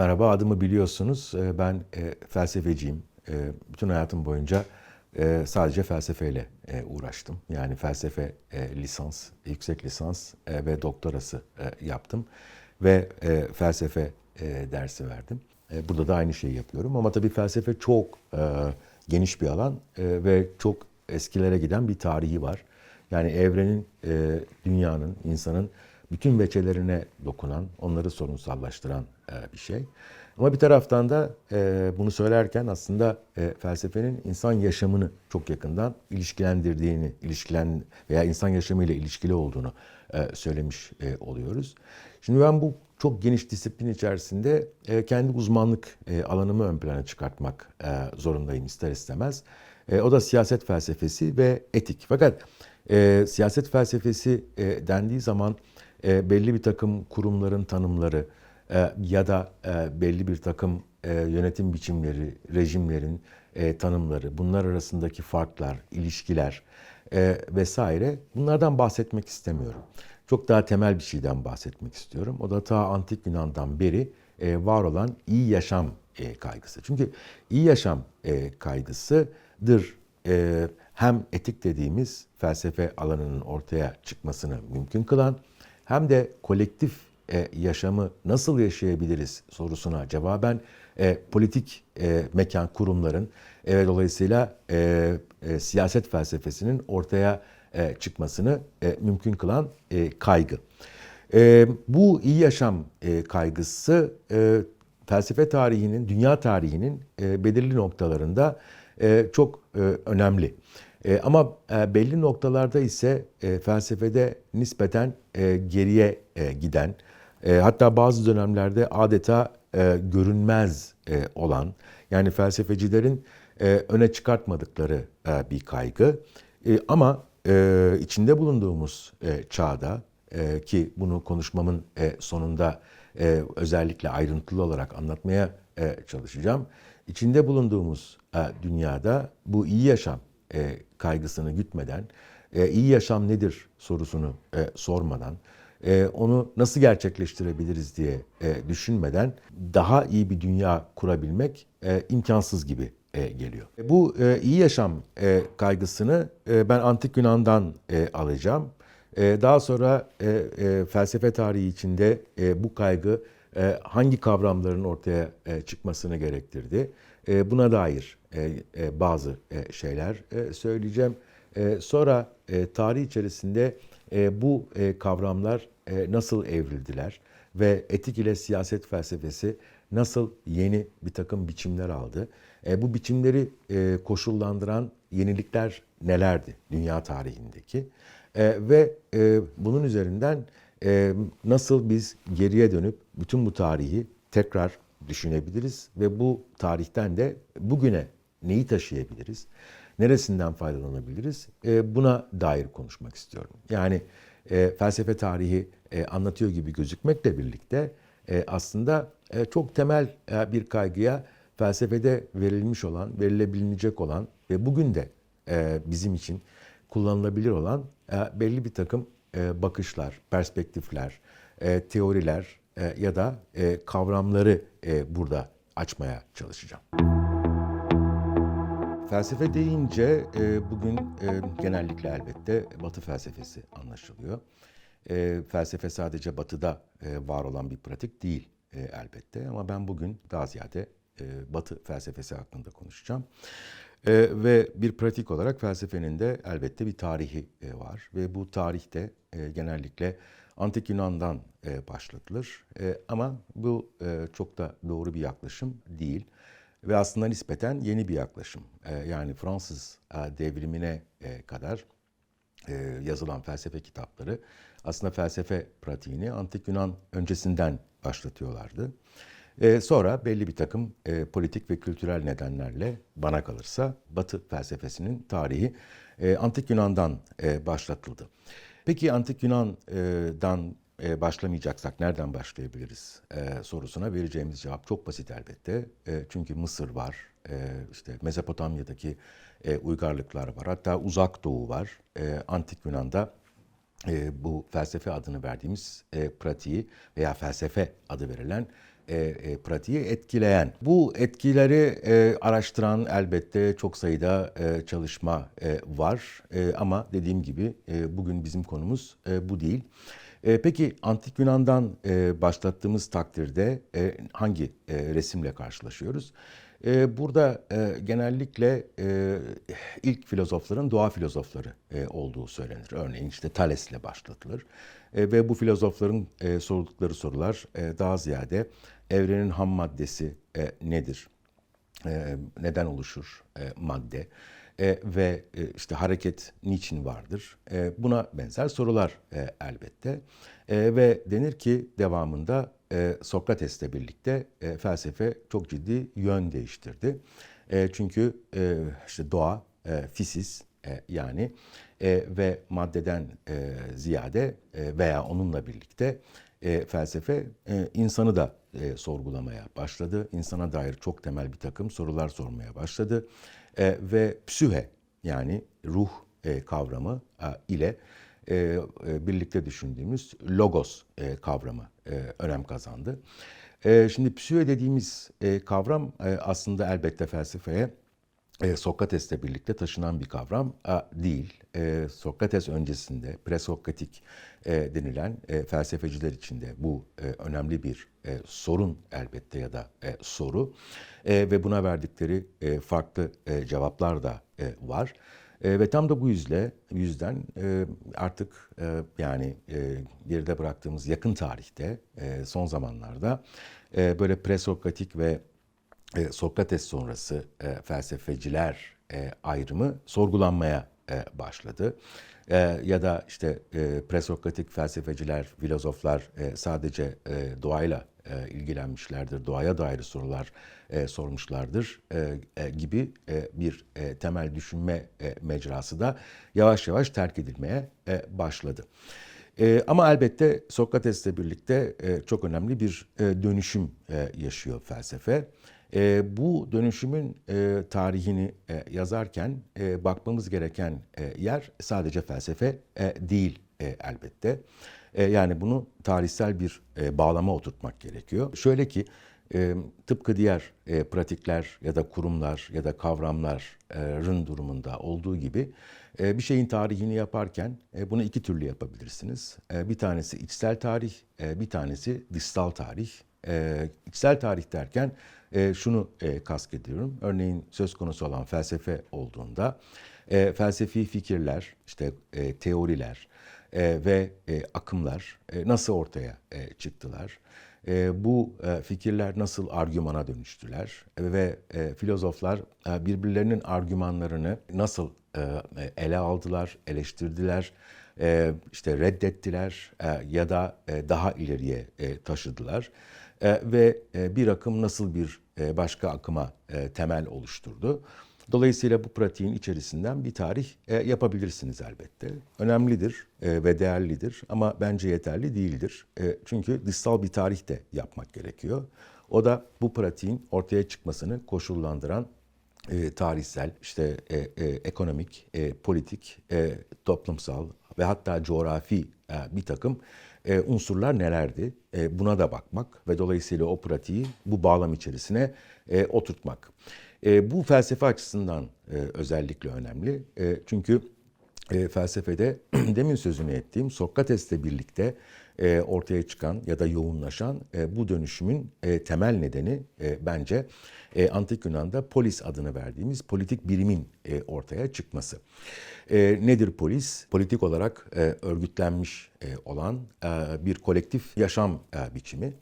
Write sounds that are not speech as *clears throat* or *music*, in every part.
Merhaba, adımı biliyorsunuz. Ee, Ben e, felsefeciyim. Ee, Bütün hayatım boyunca e, sadece felsefeyle e, uğraştım. Yani felsefe lisans, yüksek lisans ve doktorası yaptım. Ve felsefe dersi verdim. Burada da aynı şeyi yapıyorum. Ama tabii felsefe çok geniş bir alan ve çok eskilere giden bir tarihi var. Yani evrenin, dünyanın, insanın bütün veçelerine dokunan, onları sorunsallaştıran e, bir şey. Ama bir taraftan da e, bunu söylerken aslında e, felsefenin insan yaşamını çok yakından ilişkilendirdiğini, ilişkilen veya insan yaşamıyla ilişkili olduğunu söylemiş oluyoruz. Şimdi ben bu çok geniş disiplin içerisinde kendi uzmanlık alanımı ön plana çıkartmak zorundayım ister istemez. O da siyaset felsefesi ve etik. Fakat siyaset felsefesi dendiği zaman e, belli bir takım kurumların tanımları e, ya da e, belli bir takım e, yönetim biçimleri, rejimlerin e, tanımları, bunlar arasındaki farklar, ilişkiler e, vesaire bunlardan bahsetmek istemiyorum. Çok daha temel bir şeyden bahsetmek istiyorum. O da ta antik Yunan'dan beri e, var olan iyi yaşam e, kaygısı. Çünkü iyi yaşam e, kaygısıdır e, hem etik dediğimiz felsefe alanının ortaya çıkmasını mümkün kılan hem de kolektif e, yaşamı nasıl yaşayabiliriz sorusuna cevaben e, politik e, mekan kurumların ve dolayısıyla e, e, siyaset felsefesinin ortaya e, çıkmasını e, mümkün kılan e, kaygı. E, bu iyi yaşam e, kaygısı e, felsefe tarihinin, dünya tarihinin e, belirli noktalarında e, çok e, önemli. E, ama e, belli noktalarda ise e, felsefede nispeten e, geriye e, giden, e, hatta bazı dönemlerde adeta e, görünmez e, olan, yani felsefecilerin e, öne çıkartmadıkları e, bir kaygı. E, ama e, içinde bulunduğumuz e, çağda e, ki bunu konuşmamın e, sonunda e, özellikle ayrıntılı olarak anlatmaya e, çalışacağım. İçinde bulunduğumuz e, dünyada bu iyi yaşam e, kaygısını gütmeden, e, iyi yaşam nedir sorusunu e, sormadan, e, onu nasıl gerçekleştirebiliriz diye e, düşünmeden daha iyi bir dünya kurabilmek e, imkansız gibi e, geliyor. Bu e, iyi yaşam e, kaygısını e, ben antik Yunan'dan e, alacağım. E, daha sonra e, e, felsefe tarihi içinde e, bu kaygı e, hangi kavramların ortaya e, çıkmasını gerektirdi. E, buna dair e, e, bazı e, şeyler e, söyleyeceğim. E, sonra e, tarih içerisinde e, bu e, kavramlar e, nasıl evrildiler ve etik ile siyaset felsefesi nasıl yeni bir takım biçimler aldı. E, bu biçimleri e, koşullandıran yenilikler nelerdi dünya tarihindeki? E, ve e, bunun üzerinden e, nasıl biz geriye dönüp bütün bu tarihi tekrar düşünebiliriz ve bu tarihten de bugüne neyi taşıyabiliriz? Neresinden faydalanabiliriz? E, buna dair konuşmak istiyorum. Yani e, felsefe tarihi e, anlatıyor gibi gözükmekle birlikte e, aslında e, çok temel e, bir kaygıya felsefede verilmiş olan, verilebilecek olan ve bugün de e, bizim için kullanılabilir olan e, belli bir takım e, bakışlar, perspektifler, e, teoriler e, ya da e, kavramları e, burada açmaya çalışacağım. Felsefe deyince e, bugün e, genellikle elbette Batı felsefesi anlaşılıyor. E, felsefe sadece Batı'da e, var olan bir pratik değil e, elbette ama ben bugün daha ziyade e, Batı felsefesi hakkında konuşacağım. E, ve bir pratik olarak felsefenin de elbette bir tarihi e, var ve bu tarihte e, genellikle Antik Yunan'dan e, başlatılır e, ama bu e, çok da doğru bir yaklaşım değil ve aslında nispeten yeni bir yaklaşım. E, yani Fransız e, devrimine e, kadar e, yazılan felsefe kitapları aslında felsefe pratiğini Antik Yunan öncesinden başlatıyorlardı. Sonra belli bir takım politik ve kültürel nedenlerle bana kalırsa Batı felsefesinin tarihi Antik Yunan'dan başlatıldı. Peki Antik Yunan'dan e, başlamayacaksak nereden başlayabiliriz e, sorusuna vereceğimiz cevap çok basit elbette. E, çünkü Mısır var, e, işte Mezopotamya'daki e, uygarlıklar var, hatta Uzak Doğu var. E, Antik Yunan'da e, bu felsefe adını verdiğimiz e, pratiği veya felsefe adı verilen e, e, pratiği etkileyen. Bu etkileri e, araştıran elbette çok sayıda e, çalışma e, var E, ama dediğim gibi e, bugün bizim konumuz e, bu değil. E, peki Antik Yunan'dan e, başlattığımız takdirde e, hangi e, resimle karşılaşıyoruz? E, burada e, genellikle e, ilk filozofların doğa filozofları e, olduğu söylenir. Örneğin işte Thales'le başlatılır. E, ve bu filozofların e, sordukları sorular e, daha ziyade evrenin ham maddesi e, nedir? E, neden oluşur e, madde? E, ve e, işte hareket niçin vardır? E, buna benzer sorular e, elbette. E, ve denir ki devamında e, Sokrates'le birlikte e, felsefe çok ciddi yön değiştirdi. E, çünkü e, işte doğa, e, fisis e, yani e, ve maddeden e, ziyade e, veya onunla birlikte e, felsefe e, insanı da e, sorgulamaya başladı. İnsana dair çok temel bir takım sorular sormaya başladı. E, ve psühe yani ruh e, kavramı e, ile e, e, birlikte düşündüğümüz logos e, kavramı e, önem kazandı. E, şimdi psühe dediğimiz e, kavram e, aslında elbette felsefeye e, Sokrates'le birlikte taşınan bir kavram değil. E, Sokrates öncesinde presokratik e, denilen e, felsefeciler için de bu önemli bir sorun elbette ya da soru ve buna verdikleri farklı cevaplar da var. Ve tam da bu yüzle yüzden artık yani geride bıraktığımız yakın tarihte son zamanlarda e, böyle presokratik ve e, Sokrates sonrası e, felsefeciler e, ayrımı sorgulanmaya e, başladı. E, ya da işte e, presokratik felsefeciler, filozoflar e, sadece e, doğayla e, ilgilenmişlerdir, doğaya dair sorular e, sormuşlardır e, e, gibi e, bir e, temel düşünme e, mecrası da yavaş yavaş terk edilmeye e, başladı. E, ama elbette Sokrates'le birlikte e, çok önemli bir e, dönüşüm e, yaşıyor felsefe. E, bu dönüşümün e, tarihini e, yazarken e, bakmamız gereken e, yer sadece felsefe e, değil e, elbette. E, yani bunu tarihsel bir e, bağlama oturtmak gerekiyor. Şöyle ki e, tıpkı diğer e, pratikler ya da kurumlar ya da kavramların durumunda olduğu gibi e, bir şeyin tarihini yaparken e, bunu iki türlü yapabilirsiniz. E, bir tanesi içsel tarih, e, bir tanesi dışsal tarih. E, içsel tarih derken e, şunu e, kastediyorum. Örneğin söz konusu olan felsefe olduğunda e, felsefi fikirler, işte e, teoriler e, ve e, akımlar e, nasıl ortaya e, çıktılar? E, bu e, fikirler nasıl argümana dönüştüler e, ve e, filozoflar e, birbirlerinin argümanlarını nasıl e, ele aldılar, eleştirdiler, e, işte reddettiler e, ya da e, daha ileriye e, taşıdılar e, ve e, bir akım nasıl bir e, başka akıma e, temel oluşturdu. Dolayısıyla bu pratiğin içerisinden bir tarih e, yapabilirsiniz elbette. Önemlidir e, ve değerlidir ama bence yeterli değildir. E, çünkü dışsal bir tarih de yapmak gerekiyor. O da bu pratiğin ortaya çıkmasını koşullandıran e, tarihsel, işte e, e, ekonomik, e, politik, e, toplumsal ve hatta coğrafi e, bir takım e, unsurlar nelerdi? E, buna da bakmak ve dolayısıyla o pratiği bu bağlam içerisine e, oturtmak. E, bu felsefe açısından e, özellikle önemli. E, çünkü e, felsefede *clears throat* demin sözünü ettiğim Sokrates'le birlikte ortaya çıkan ya da yoğunlaşan e, bu dönüşümün e, temel nedeni e, bence e, Antik Yunan'da polis adını verdiğimiz politik birimin e, ortaya çıkması. E, nedir polis? Politik olarak e, örgütlenmiş e, olan e, bir kolektif yaşam e, biçimi.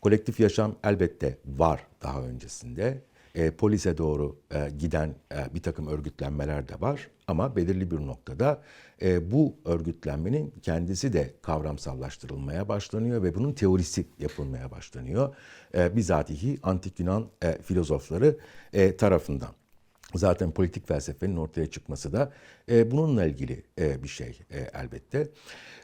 Kolektif yaşam elbette var daha öncesinde e, polise doğru e, giden e, bir takım örgütlenmeler de var. Ama belirli bir noktada e, bu örgütlenmenin kendisi de kavramsallaştırılmaya başlanıyor ve bunun teorisi yapılmaya başlanıyor. E, bizatihi antik Yunan e, filozofları e, tarafından. Zaten politik felsefenin ortaya çıkması da e, bununla ilgili e, bir şey e, elbette.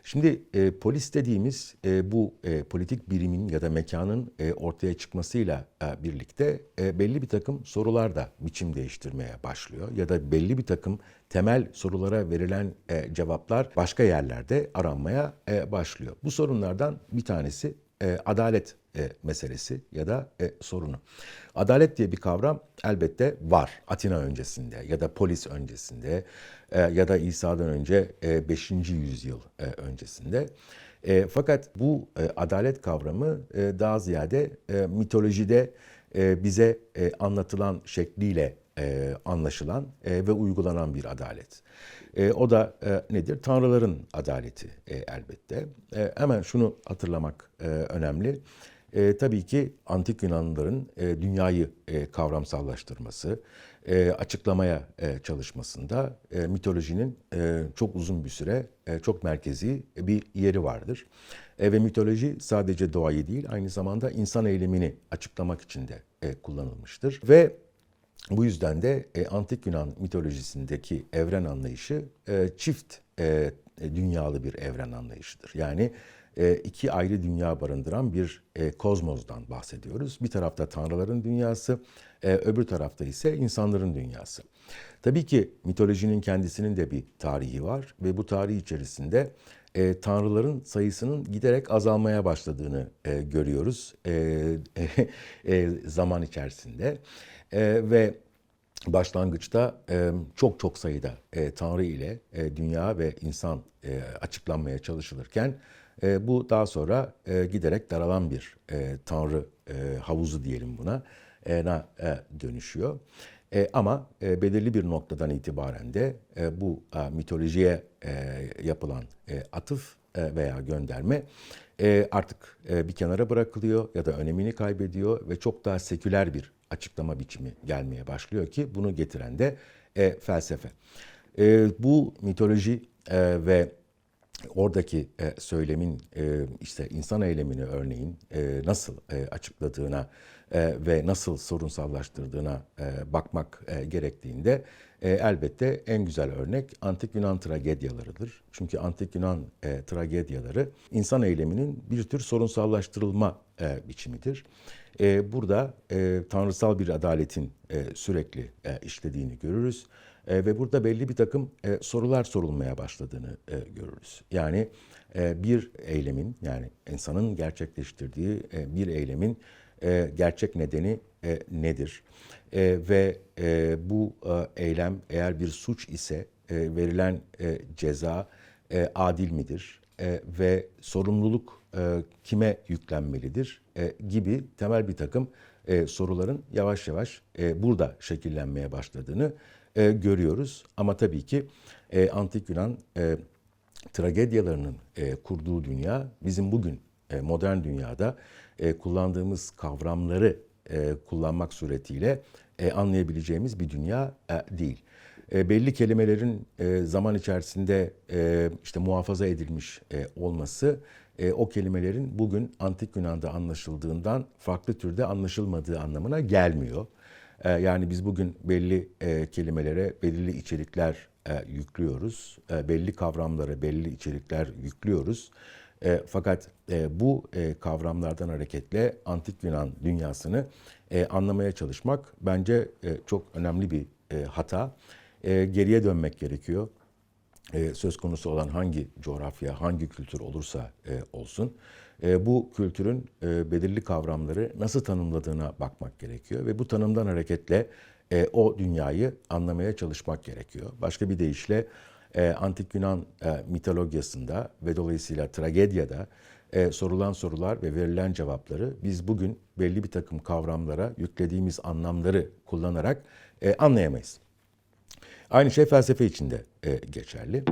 Şimdi e, polis dediğimiz e, bu e, politik birimin ya da mekanın e, ortaya çıkmasıyla e, birlikte e, belli bir takım sorular da biçim değiştirmeye başlıyor. Ya da belli bir takım temel sorulara verilen e, cevaplar başka yerlerde aranmaya e, başlıyor. Bu sorunlardan bir tanesi e, adalet e, meselesi ya da e, sorunu. Adalet diye bir kavram elbette var Atina öncesinde ya da polis öncesinde e, ya da İsa'dan önce e, 5. yüzyıl e, öncesinde. E, fakat bu e, adalet kavramı e, daha ziyade e, mitolojide e, bize e, anlatılan şekliyle e, anlaşılan e, ve uygulanan bir adalet. E, o da e, nedir? Tanrıların adaleti e, elbette. E, hemen şunu hatırlamak e, önemli. E, tabii ki antik Yunanlıların e, dünyayı e, kavramsallaştırması, e, açıklamaya e, çalışmasında e, mitolojinin e, çok uzun bir süre e, çok merkezi bir yeri vardır. E, ve mitoloji sadece doğayı değil aynı zamanda insan eylemini açıklamak için de e, kullanılmıştır. Ve bu yüzden de e, antik Yunan mitolojisindeki evren anlayışı e, çift e, dünyalı bir evren anlayışıdır. Yani e, iki ayrı dünya barındıran bir e, kozmosdan bahsediyoruz. Bir tarafta tanrıların dünyası, e, öbür tarafta ise insanların dünyası. Tabii ki mitolojinin kendisinin de bir tarihi var ve bu tarih içerisinde e, tanrıların sayısının giderek azalmaya başladığını e, görüyoruz e, *laughs* e, zaman içerisinde e, ve başlangıçta e, çok çok sayıda e, tanrı ile e, dünya ve insan e, açıklanmaya çalışılırken e, bu daha sonra e, giderek daralan bir e, tanrı e, havuzu diyelim buna e, e, dönüşüyor. E, ama e, belirli bir noktadan itibaren de e, bu e, mitolojiye e, yapılan e, atıf e, veya gönderme e, artık e, bir kenara bırakılıyor ya da önemini kaybediyor ve çok daha seküler bir açıklama biçimi gelmeye başlıyor ki bunu getiren de e, felsefe. E, bu mitoloji e, ve oradaki e, söylemin e, işte insan eylemini örneğin e, nasıl e, açıkladığına e, ve nasıl sorunsallaştırdığına e, bakmak e, gerektiğinde e, elbette en güzel örnek antik Yunan tragedyalarıdır. Çünkü antik Yunan e, tragedyaları insan eyleminin bir tür sorunsallaştırılma e, biçimidir. E, burada e, tanrısal bir adaletin e, sürekli e, işlediğini görürüz. E, ve burada belli bir takım e, sorular sorulmaya başladığını e, görürüz. Yani e, bir eylemin yani insanın gerçekleştirdiği e, bir eylemin e, gerçek nedeni e, nedir? E, ve e, bu e, eylem eğer bir suç ise e, verilen e, ceza e, adil midir? E, ve sorumluluk e, kime yüklenmelidir? E, gibi temel bir takım e, soruların yavaş yavaş e, burada şekillenmeye başladığını e, görüyoruz. Ama tabii ki e, Antik Yunan e, tragedyalarının e, kurduğu dünya bizim bugün e, modern dünyada e, kullandığımız kavramları e, kullanmak suretiyle e, anlayabileceğimiz bir dünya değil. Belli kelimelerin zaman içerisinde işte muhafaza edilmiş olması o kelimelerin bugün Antik Yunan'da anlaşıldığından farklı türde anlaşılmadığı anlamına gelmiyor. Yani biz bugün belli kelimelere belirli içerikler yüklüyoruz, belli kavramlara belli içerikler yüklüyoruz. E, fakat e, bu e, kavramlardan hareketle Antik Yunan dünyasını e, anlamaya çalışmak bence e, çok önemli bir e, hata. E, geriye dönmek gerekiyor. E, söz konusu olan hangi coğrafya, hangi kültür olursa e, olsun e, bu kültürün e, belirli kavramları nasıl tanımladığına bakmak gerekiyor ve bu tanımdan hareketle e, o dünyayı anlamaya çalışmak gerekiyor. Başka bir deyişle e, antik Yunan e, mitolojisinde ve dolayısıyla tragedyada e, sorulan sorular ve verilen cevapları biz bugün belli bir takım kavramlara yüklediğimiz anlamları kullanarak e, anlayamayız. Aynı şey felsefe için de e, geçerli.